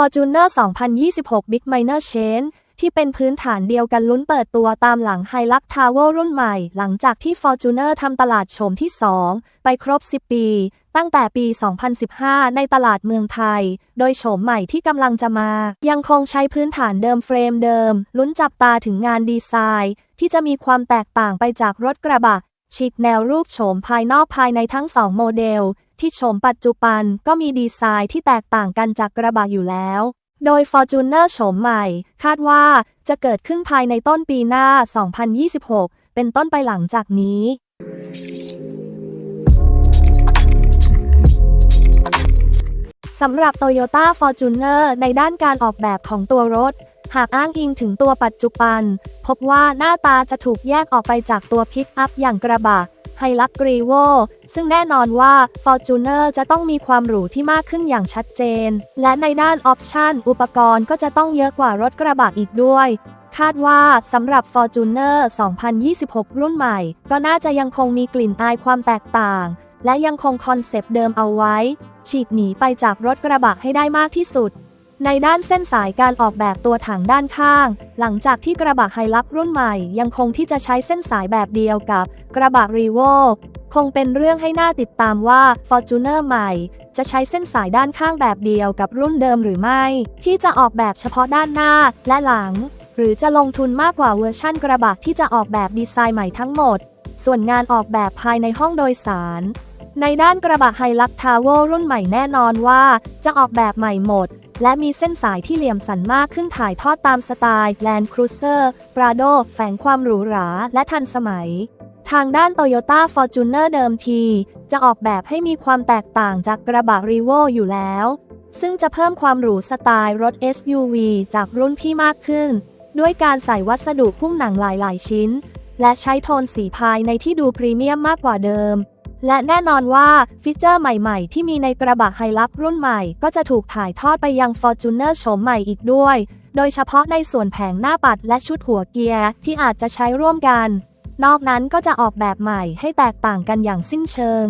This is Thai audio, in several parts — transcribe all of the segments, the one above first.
Fortuner 2026 Big Minor Chain ที่เป็นพื้นฐานเดียวกันลุ้นเปิดตัวตามหลัง h i l u x t o w e r รุ่นใหม่ หลังจากที่ Fortuner ทำตลาดโฉมที่ 2 ไปครบ 10 ปี ตั้งแต่ปี 2015 ในตลาดเมืองไทย โดยโฉมใหม่ที่กำลังจะมา ยังคงใช้พื้นฐานเดิมเฟรมเดิม ลุ้นจับตาถึงงานดีไซน์ ที่จะมีความแตกต่างไปจากรถกระบะฉีกแนวรูปโฉมภายนอกภายในทั้งสองโมเดล ที่โฉมปัจจุบันก็มีดีไซน์ที่แตกต่างกันจากกระบะอยู่แล้ว โดย Fortuner โฉมใหม่ คาดว่าจะเกิดขึ้นภายในต้นปีหน้า 2026 เป็นต้นไปหลังจากนี้สำหรับ Toyota Fortuner ในด้านการออกแบบของตัวรถ หากอ้างอิงถึงตัวปัจจุบัน พบว่าหน้าตาจะถูกแยกออกไปจากตัวพิกอัพอย่างกระบะ ไฮลักกรีโวซึ่งแน่นอนว่า Fortuner จะต้องมีความหรูที่มากขึ้นอย่างชัดเจน และในด้านออปชันอุปกรณ์ก็จะต้องเยอะกว่ารถกระบะอีกด้วย คาดว่าสำหรับ Fortuner 2026 รุ่นใหม่ ก็น่าจะยังคงมีกลิ่นอายความแตกต่าง และยังคงคอนเซปต์เดิมเอาไว้ ฉีกหนีไปจากรถกระบะให้ได้มากที่สุด ในด้านเส้นสายการออกแบบตัวถังด้านข้าง หลังจากที่กระบะไฮลักรุ่นใหม่ยังคงที่จะใช้เส้นสายแบบเดียวกับกระบะรีโวคงเป็นเรื่องให้น่าติดตามว่า Fortuner ใหม่ จะใช้เส้นสายด้านข้างแบบเดียวกับรุ่นเดิมหรือไม่ ที่จะออกแบบเฉพาะด้านหน้าและหลัง หรือจะลงทุนมากกว่าเวอร์ชั่นกระบะที่จะออกแบบดีไซน์ใหม่ทั้งหมด ส่วนงานออกแบบภายในห้องโดยสาร ในด้านกระบะไฮลักทาวเวรุ่นใหม่แน่นอนว่า จะออกแบบใหม่หมด และมีเส้นสายที่เหลี่ยมสันมากขึ้นถ่ายทอดตามสไตล์ Land Cruiser Prado แฝงความหรูหราและทันสมัย ทางด้าน Toyota Fortuner เดิมที จะออกแบบให้มีความแตกต่างจากกระบะ r e v o อยู่แล้ว ซึ่งจะเพิ่มความหรูสไตล์รถ SUV จากรุ่นพี่มากขึ้น ด้วยการใส่วัสดุพุ่มหนังหลาย ๆ ชิ้น และใช้โทนสีภายในที่ดูพรีเมียมมากกว่าเดิม และแน่นอนว่าฟีเจอร์ใหม่ๆ ที่มีในกระบะไฮลักรุ่นใหม่ ก็จะถูกถ่ายทอดไปยัง Fortuner โฉมใหม่อีกด้วย โดยเฉพาะในส่วนแผงหน้าปัดและชุดหัวเกียร์ ที่อาจจะใช้ร่วมกัน นอกนั้นก็จะออกแบบใหม่ให้แตกต่างกันอย่างสิ้นเชิง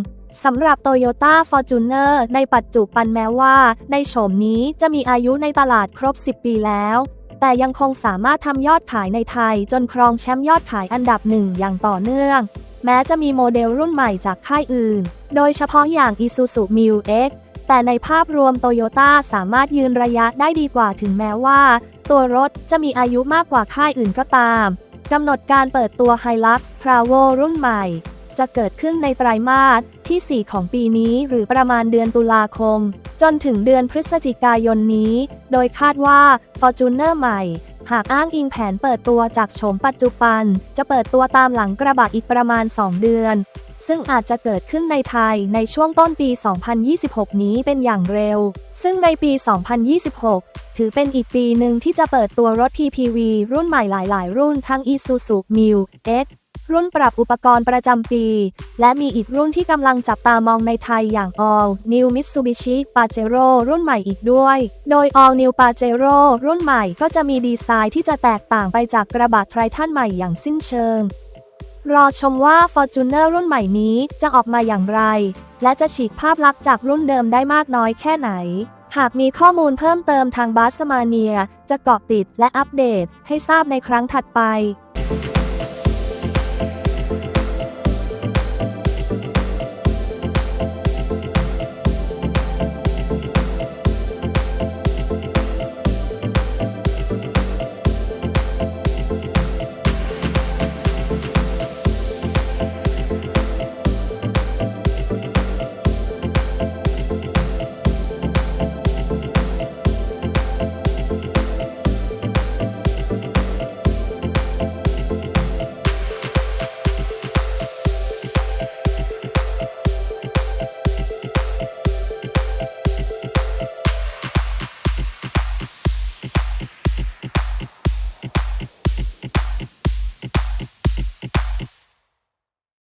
สำหรับ Toyota Fortuner ในปัจจุบันแม้ว่า ในโฉมนี้จะมีอายุในตลาดครบ 10 ปีแล้ว แต่ยังคงสามารถทำยอดขายในไทยจนครองแชมป์ยอดขายอันดับหนึ่งอย่างต่อเนื่อง แม้จะมีโมเดลรุ่นใหม่จากค่ายอื่น โดยเฉพาะอย่าง Isuzu Mu X แต่ในภาพรวมโตโยต้าสามารถยืนระยะได้ดีกว่าถึงแม้ว่า ตัวรถจะมีอายุมากกว่าค่ายอื่นก็ตาม กำหนดการเปิดตัว Hilux Bravo รุ่นใหม่ จะเกิดขึ้นในไตรมาสที่ 4 ของปีนี้หรือประมาณเดือนตุลาคม จนถึงเดือนพฤศจิกายนนี้ โดยคาดว่า Fortuner ใหม่ หากอ้างอิงแผนเปิดตัวจากโฉมปัจจุบัน จะเปิดตัวตามหลังกระบะอีกประมาณ 2 เดือน ซึ่งอาจจะเกิดขึ้นในไทยในช่วงต้นปี 2026 นี้เป็นอย่างเร็ว ซึ่งในปี 2026 ถือเป็นอีกปีหนึ่งที่จะเปิดตัวรถ PPV รุ่นใหม่หลาย ๆ รุ่นทั้ง Isuzu Mu X รุ่นปรับอุปกรณ์ประจำปี และมีอีกรุ่นที่กำลังจับตามองในไทยอย่าง All New Mitsubishi Pajero รุ่นใหม่อีกด้วย โดย All New Pajero รุ่นใหม่ก็จะมีดีไซน์ที่จะแตกต่างไปจากกระบะไททันใหม่อย่างสิ้นเชิง รอชมว่า Fortuner รุ่นใหม่นี้จะออกมาอย่างไร และจะฉีกภาพลักษณ์จากรุ่นเดิมได้มากน้อยแค่ไหน หากมีข้อมูลเพิ่มเติมทางบาสมาเนีย จะเกาะติดและอัปเดตให้ทราบในครั้งถัดไป